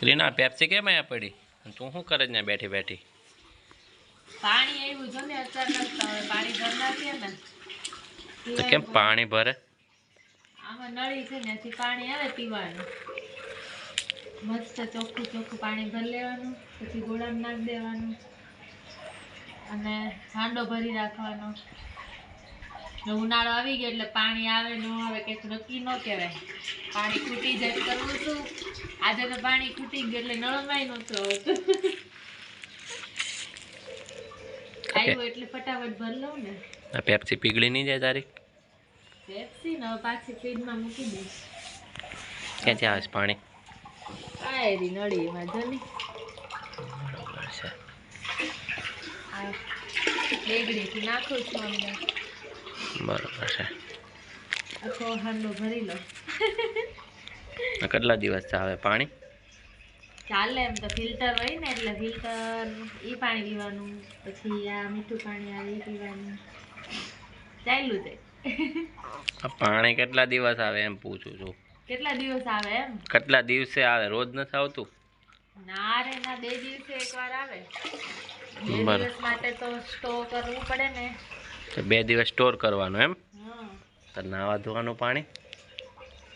Krina Pepsi કેમ અહીંયા પડી? તું શું કરે ને બેઠી બેઠી? પાણી આવ્યું જો ને અચાનક પાણી ભર નાખીએ ને. તો કેમ પાણી ભરે? આમાં નળી છે ને પાણી આવે પીવાનું. મસ્ત ચોખ્ખું ચોખ્ખું પાણી ભરી લેવાનું પછી ગોળામાં નાખી દેવાનું. અને હાંડો ભરી રાખવાનો. ઉનાળો આવી ગયો એટલે પાણી આવે ન આવે કે નક્કી ન કહેવાય. પાણી ખૂટી જાય કરવું હતું આજે તો પાણી ખૂટી ગયું એટલે નળમાંય નહોતું આવતું આવ્યું એટલે ફટાફટ ભરી લઉં ને. આ પેપ્સી પીગળી નહીં જાય તારી? પેપ્સી ને પાછી ફ્રીજમાં મૂકી દઈશ. ક્યાંથી આવે છે પાણી? આ નળી એમાં જો ને બરોબર છે. નાખું છું અંદર. બરોબર છે. આખો હાંડો ભરી લો. કેટલા દિવસ આવે પાણી? ચાલે એમ તો ફિલ્ટર હોય ને એટલે ફિલ્ટર એ પાણી પીવાનું પછી આ મીઠું પાણી આવે એ પીવાનું. ચાલ્યું જાય પાણી કેટલા દિવસ આવે એમ પૂછું છું. કેટલા દિવસ આવે એમ? કેટલા દિવસે આવે? રોજ નથી આવતું? ના રે ના બે દિવસે એકવાર આવે. બે દિવસ માટે તો સ્ટોર કરવું પડે ને. તો બે દિવસ સ્ટોર કરવાનું એમ? તો નાવા ધોવાનું પાણી?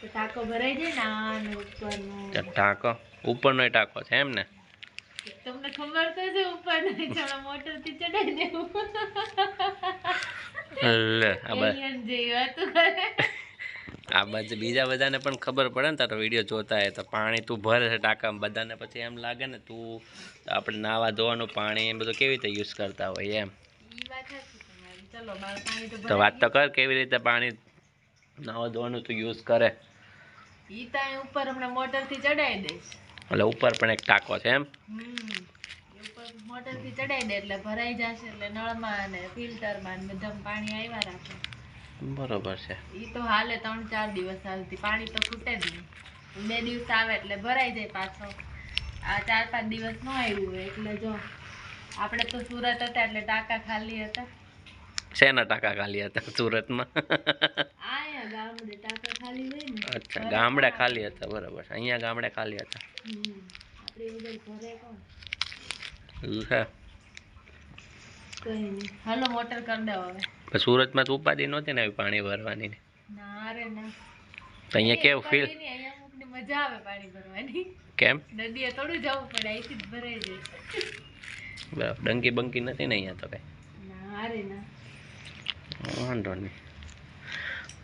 ટાંકો ભરાઈ જાય ને ઉપરનો. ટાંકો? ઉપરનો ટાંકો છે એમ ને? તમને ખબર તો છે ઉપર નહીં ચાલો મોટરથી ચડાઈ દેવું. લે આ બા Alien જેવી વાતો કરે. આ બાજુ બીજા બધાને પણ ખબર પડે ને તારો વીડિયો જોતા હોય તો પાણી તું ભરે છે ટાંકામાં બધાને પછી એમ લાગે ને તું આપણે નાવા ધોવાનું પાણી એમ બધું કેવી રીતે યુઝ કરતા હોય એમ? તો વાત તો કર કેવી રીતે પાણી નવા ધોવાનું તું યુઝ કરે. ઈ તો ઉપર હમણાં મોટરથી ચડાઈ દઈશ એટલે ઉપર પણ એક ટાંકો છે એમ? ઉપર મોટરથી ચડાઈ દે એટલે ભરાઈ જશે એટલે નળમાં અને ફિલ્ટરમાં ને બધા પાણી આવ્યા રાખે. બરોબર છે. ઈ તો હાલે ત્રણ ચાર દિવસ હાલતી પાણી તો ખૂટે જ નહીં. બે દિવસ આવે એટલે ભરાઈ જાય પાછો. આ ચાર પાંચ દિવસ ન આવ્યું હોય એટલે જો આપણે તો સુરત હતા એટલે ટાંકા ખાલી હતા. શેના ટાંકા ખાલી હતા સુરતમાં? અચ્છા ગામડે ખાલી હતા બરોબર. અહીંયા ગામડે ખાલી હતા. હાલો મોટર કરી દો હવે. સુરતમાં તો ઉપાધિ નહોતી ને આવી પાણી ભરવાની ને? ના રે ના. અહીંયા કેવું ફીલ મજા આવે પાણી ભરવાની. કેમ? નદીએ થોડું જવું પડે અહીંથી જ ભરાઈ જાય. બરાબર ડંકી બંકી નથી ને અહીંયા તો કઈ? ના રે ના. વાંધો નહીં.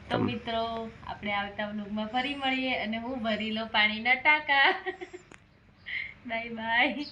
તો મિત્રો આપણે આવતા વ્લોગમાં ફરી મળીએ અને હું ભરી લો પાણીના ટાંકા. Bye bye